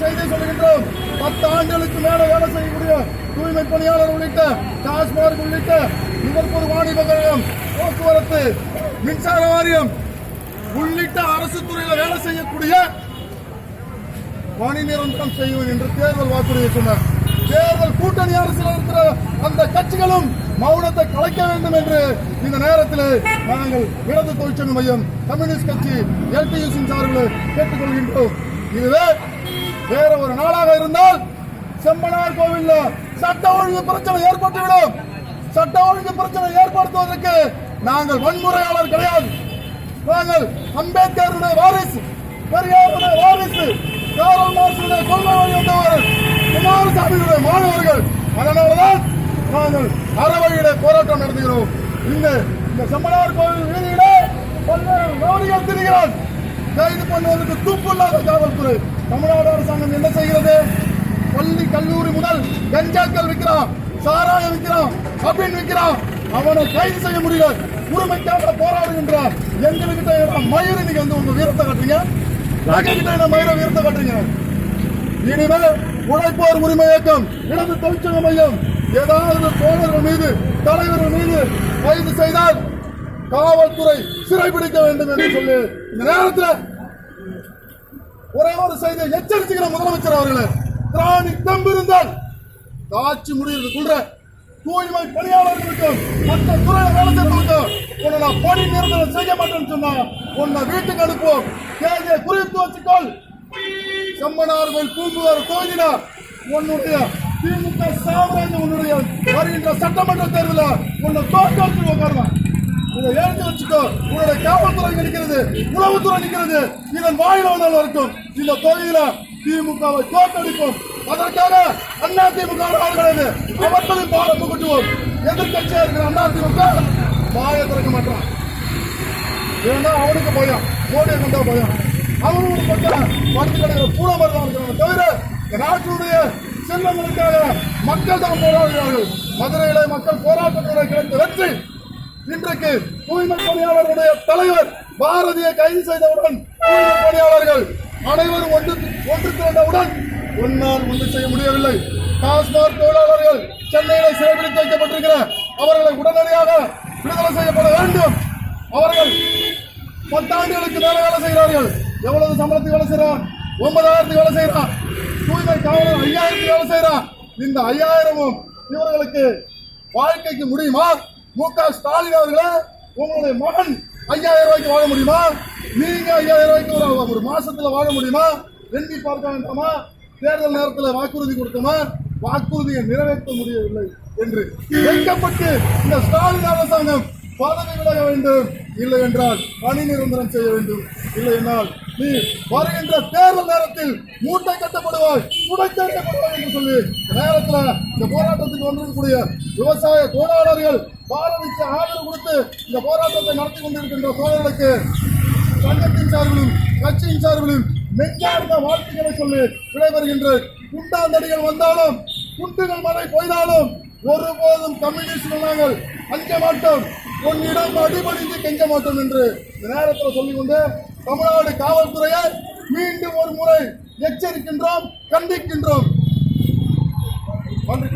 செய்தி சொல்கின்றோம் பத்து ஆண்டுகளுக்கு மேல வேலை செய்யக்கூடிய தூய்மை பணியாளர் உள்ளிட்ட டாஸ்மார்க் உள்ளிட்ட நுகர்பொருள் வாணிப கழகம் போக்குவரத்து மின்சார வாரியம் உள்ளிட்ட அரசு துறையில வேலை செய்யக்கூடிய பணி நிரந்தரம் செய்வேன் என்று தேர்தல் வாக்குறுதி சொன்னார். தேர்தல் கூட்டணி அரசில் இருக்கிற அந்த கட்சிகளும் மௌனத்தை கலைக்க வேண்டும் என்று இந்த நேரத்தில் நாங்கள் இடது தொழிற்சங்க மையம் கம்யூனிஸ்ட் கட்சி எல்டியூசி சார்பில் கேட்டுக்கொள்கின்றோம். இதுவே வேற ஒரு நாளாக இருந்தால் செம்பனார் கோவில்ல சட்ட ஒழுங்கு பிரச்சனை ஏற்பட்டுவிடும். சட்ட ஒழுங்கு பிரச்சனை ஏற்படுத்துவதற்கு நாங்கள் வன்முறையாளர் கிடையாது. நாங்கள் அம்பேத்கருடைய வாரிசு பெரியாருடைய வாரிசு காரல் மார்க்சுடைய கொள்கை வழி வந்தவர் குமாரசாமியுடைய மாணவர்கள். அதனாலதான் நாங்கள் அறவையிட போராட்டம் நடத்துகிறோம். இந்த இந்த செம்மனார் கோவில் வீதியிலே பல்வேறு ரவுடிகள் திரிகிறான் கைது பண்ணுவதற்கு துப்புள்ளாத காவல்துறை. தமிழ்நாடு அரசாங்கம் என்ன செய்கிறது? பள்ளி கல்லூரி முதல் கஞ்சாக்கள் விற்கிறான் சாராயம் விற்கிறான் அபின் விற்கிறான். அவனை கைது செய்ய முடியல. உரிமைக்காக போராடுகின்றார். எங்ககிட்ட எல்லாம் மயிறு நீங்க வந்து உங்க வீரத்தை காட்டுறீங்க? எங்ககிட்ட என்ன மயிரை வீரத்தை காட்டுறீங்க? இனிமேல் உழைப்போர் உரிமை இயக்கம் இடது தொழிற்சங்க மையம். ஏதாவது தோழர்கள் மீது தலைவர்கள் மீது கைது செய்தால் காவல்துறை சிறைபிடிக்க வேண்டும் என்று சொல்லி இந்த நேரத்தில் ஒரே ஒரு செய்தி எச்சரிச்சுக்கிற முதலமைச்சர் அவர்களே திராணி தம்பிருந்தால் இருந்தால் காட்சி சொல்ற தூய்மை பணியாளர்களுக்கும் மற்ற துறையில வேலை செய்யறவங்களுக்கும் உன்னை நான் பணி நிரந்தரம் செய்ய மாட்டேன்னு சொன்னா உன்னை வீட்டுக்கு அனுப்புவோம். கேஜே குறித்து வச்சுக்கொள். செம்மனார்கள் பூம்புவார் கோயிலினார் உன்னுடைய திமுக சாம்ராஜ்யம் உன்னுடைய வருகின்ற சட்டமன்ற தேர்தலில் உன்னை தோற்காட்சி உட்காரலாம் இதை எழுந்து வச்சுக்கோ உன்னுடைய காவல்துறை நிற்கிறது. உளவுத்துறை நிற்கிறது. இதன் வாயில வந்தால் இருக்கும். இந்த தொகையில திமுகவை தோற்கடிப்போம். அதற்காக அண்ணா திமுக ஆளுகிறது அவர்களையும் பாடம் புகட்டுவோம். எதிர்கட்சியா இருக்கிற அண்ணா திமுக வாயை திறக்க மாட்டான். ஏன்னா அவனுக்கு பயம். மோடியை கண்டா பயம். அவனும் ஒரு பக்கம் படுத்து கிடக்கிற பூனை மரம் தவிர இந்த நாட்டினுடைய செல்வங்களுக்காக மக்கள் தான் போராடுகிறார்கள். மதுரையிலே மக்கள் போராட்டத்தில் கிடைத்த வெற்றி இன்றைக்கு தூய்மை பணியாளர்களுடைய தலைவர் பாரதியை கைது செய்தவுடன் தூய்மை பணியாளர்கள் அனைவரும் ஒன்று ஒன்று திரண்டவுடன் ஒன்னால் ஒன்று செய்ய முடியவில்லை. டாஸ்மாக் தொழிலாளர்கள் சென்னையில சிறைபிடித்து வைக்கப்பட்டிருக்கிற அவர்களை உடனடியாக விடுதலை செய்யப்பட வேண்டும். அவர்கள் பத்தாண்டுகளுக்கு மேல வேலை செய்கிறார்கள். எவ்வளவு சம்பளத்துக்கு வேலை செய்யறான் ஒன்பதாயிரத்துக்கு வேலை செய்யறான் தூய்மை காவலர் ஐயாயிரத்துக்கு வேலை செய்யறான் இந்த ஐயாயிரமும் இவர்களுக்கு வாழ்க்கைக்கு முடியுமா? மு க. ஸ்டாலின் அவர்களே உங்களுடைய மகன் ஐயாயிரம் ரூபாய்க்கு வாழ முடியுமா? நீங்க ஐயாயிரம் ரூபாய்க்கு ஒரு ஒரு மாசத்துல வாழ முடியுமா? எண்ணி பார்க்க வேண்டாமா? தேர்தல் நேரத்தில் வாக்குறுதி கொடுத்தோமா வாக்குறுதியை நிறைவேற்ற முடியவில்லை என்று. வைக்கப்பட்டு இந்த ஸ்டாலின் அரசாங்கம் பதவி விலக வேண்டும். இல்லை என்றால் பணி நிரந்தரம் செய்ய வேண்டும். இல்லை என்றால் நீ வருகின்ற தேர்தல் நேரத்தில் மூட்டை கட்டப்படுவாய் துடைக்கப்படுவாய் என்று சொல்லி நேரத்தில் இந்த போராட்டத்துக்கு வந்திருக்கக்கூடிய விவசாய தொழிலாளர்கள் பாரதிக்கு ஆதரவு கொடுத்து இந்த போராட்டத்தை நடத்தி கொண்டிருக்கின்ற தோழர்களுக்கு சங்கத்தின் சார்பிலும் கட்சியின் சார்பிலும் நெஞ்சார்ந்த வாழ்த்துக்களை சொல்லி விடைபெறுகின்ற குண்டாந்தடிகள் வந்தாலும் குண்டுகள் மழை பொய்தாலும் ஒருபோதும் கம்யூனிஸ்ட் நாங்கள் அஞ்ச மாட்டோம். உன்னிடம் அடிபடிந்து கெஞ்ச மாட்டோம் என்று இந்த நேரத்தில் சொல்லிக்கொண்டு தமிழ்நாடு காவல்துறையை மீண்டும் ஒரு முறை எச்சரிக்கின்றோம் கண்டிக்கின்றோம். நன்றி